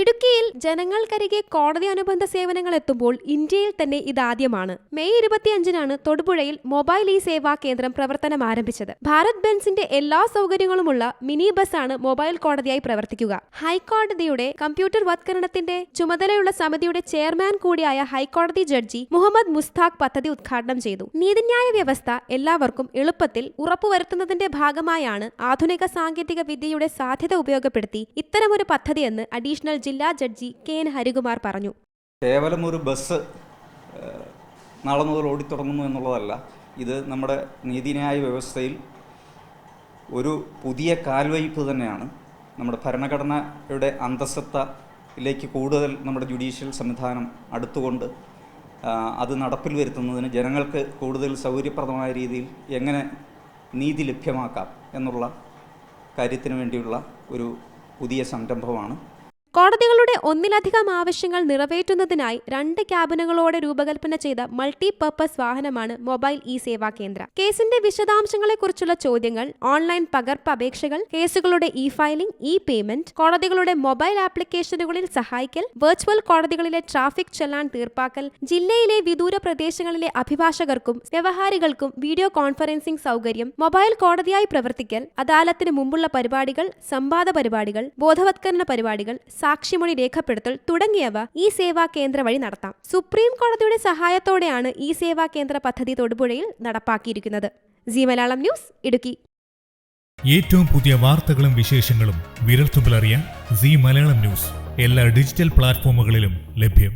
ഇടുക്കിയിൽ ജനങ്ങൾക്കരികെ കോടതി അനുബന്ധ സേവനങ്ങൾ എത്തുമ്പോൾ ഇന്ത്യയിൽ തന്നെ ഇതാദ്യമാണ്. മെയ് ഇരുപത്തിയഞ്ചിനാണ് തൊടുപുഴയിൽ മൊബൈൽ ഇ സേവാ കേന്ദ്രം പ്രവർത്തനം ആരംഭിച്ചത്. ഭാരത് ബെൻസിന്റെ എല്ലാ സൗകര്യങ്ങളുമുള്ള മിനി ബസ്സാണ് മൊബൈൽ കോടതിയായി പ്രവർത്തിക്കുക. ഹൈക്കോടതിയുടെ കമ്പ്യൂട്ടർ വത്കരണത്തിന്റെ ചുമതലയുള്ള സമിതിയുടെ ചെയർമാൻ കൂടിയായ ഹൈക്കോടതി ജഡ്ജി മുഹമ്മദ് മുസ്താഖ് പദ്ധതി ഉദ്ഘാടനം ചെയ്തു. നീതിന്യായ വ്യവസ്ഥ എല്ലാവർക്കും എളുപ്പത്തിൽ ഉറപ്പുവരുത്തുന്നതിന്റെ ഭാഗമായാണ് ആധുനിക സാങ്കേതിക വിദ്യയുടെ സാധ്യത ഉപയോഗപ്പെടുത്തി ഇത്തരമൊരു പദ്ധതിയെന്ന് അഡീഷണൽ ജില്ലാ ജഡ്ജി കെ എൻ ഹരികുമാർ പറഞ്ഞു. കേവലം ഒരു ബസ് നാളെ മുതൽ ഓടിത്തുടങ്ങുന്നു എന്നുള്ളതല്ല. ഇത് നമ്മുടെ നീതിന്യായ വ്യവസ്ഥയിൽ ഒരു പുതിയ കാൽവയ്പ് തന്നെയാണ്. നമ്മുടെ ഭരണഘടനയുടെ അന്തസ്സത്തയിലേക്ക് കൂടുതൽ നമ്മുടെ ജുഡീഷ്യൽ സംവിധാനം അടുത്തുകൊണ്ട് അത് നടപ്പിൽ വരുത്തുന്നതിന് ജനങ്ങൾക്ക് കൂടുതൽ സൗകര്യപ്രദമായ രീതിയിൽ എങ്ങനെ നീതി ലഭ്യമാക്കാം എന്നുള്ള കാര്യത്തിന് വേണ്ടിയുള്ള ഒരു പുതിയ സംരംഭമാണ്. കോടതികളുടെ ഒന്നിലധികം ആവശ്യങ്ങൾ നിറവേറ്റുന്നതിനായി രണ്ട് ക്യാബിനുകളോടെ രൂപകൽപ്പന ചെയ്ത മൾട്ടി പർപ്പസ് വാഹനമാണ് മൊബൈൽ ഇ സേവാ കേന്ദ്ര. കേസിന്റെ വിശദാംശങ്ങളെക്കുറിച്ചുള്ള ചോദ്യങ്ങൾ ഓൺലൈൻ പകർപ്പ് അപേക്ഷകൾ കേസുകളുടെ ഇ ഫയലിംഗ് ഇ പേയ്മെന്റ് കോടതികളുടെ മൊബൈൽ ആപ്ലിക്കേഷനുകളിൽ സഹായിക്കൽ വെർച്വൽ കോടതികളിലെ ട്രാഫിക് ചെല്ലാൻ തീർപ്പാക്കൽ ജില്ലയിലെ വിദൂര പ്രദേശങ്ങളിലെ അഭിഭാഷകർക്കും വ്യവഹാരികൾക്കും വീഡിയോ കോൺഫറൻസിംഗ് സൗകര്യം മൊബൈൽ കോടതിയായി പ്രവർത്തിക്കൽ അദാലത്തിന് മുമ്പുള്ള പരിപാടികൾ സംവാദ പരിപാടികൾ ബോധവത്കരണ പരിപാടികൾ സാക്ഷിമൊഴി രേഖപ്പെടുത്തൽ തുടങ്ങിയവ ഈ സേവാ കേന്ദ്ര വഴി നടത്താം. സുപ്രീം കോടതിയുടെ സഹായത്തോടെയാണ് ഈ സേവാ കേന്ദ്ര പദ്ധതി തൊടുപുഴയിൽ നടപ്പാക്കിയിരിക്കുന്നത്. G news Idukki. ഏറ്റവും പുതിയ വാർത്തകളും വിശേഷങ്ങളും വിരൽത്തുമ്പിലറിയാൻ സി മലയാളം ന്യൂസ് എല്ലാ ഡിജിറ്റൽ പ്ലാറ്റ്ഫോമുകളിലും ലഭ്യം.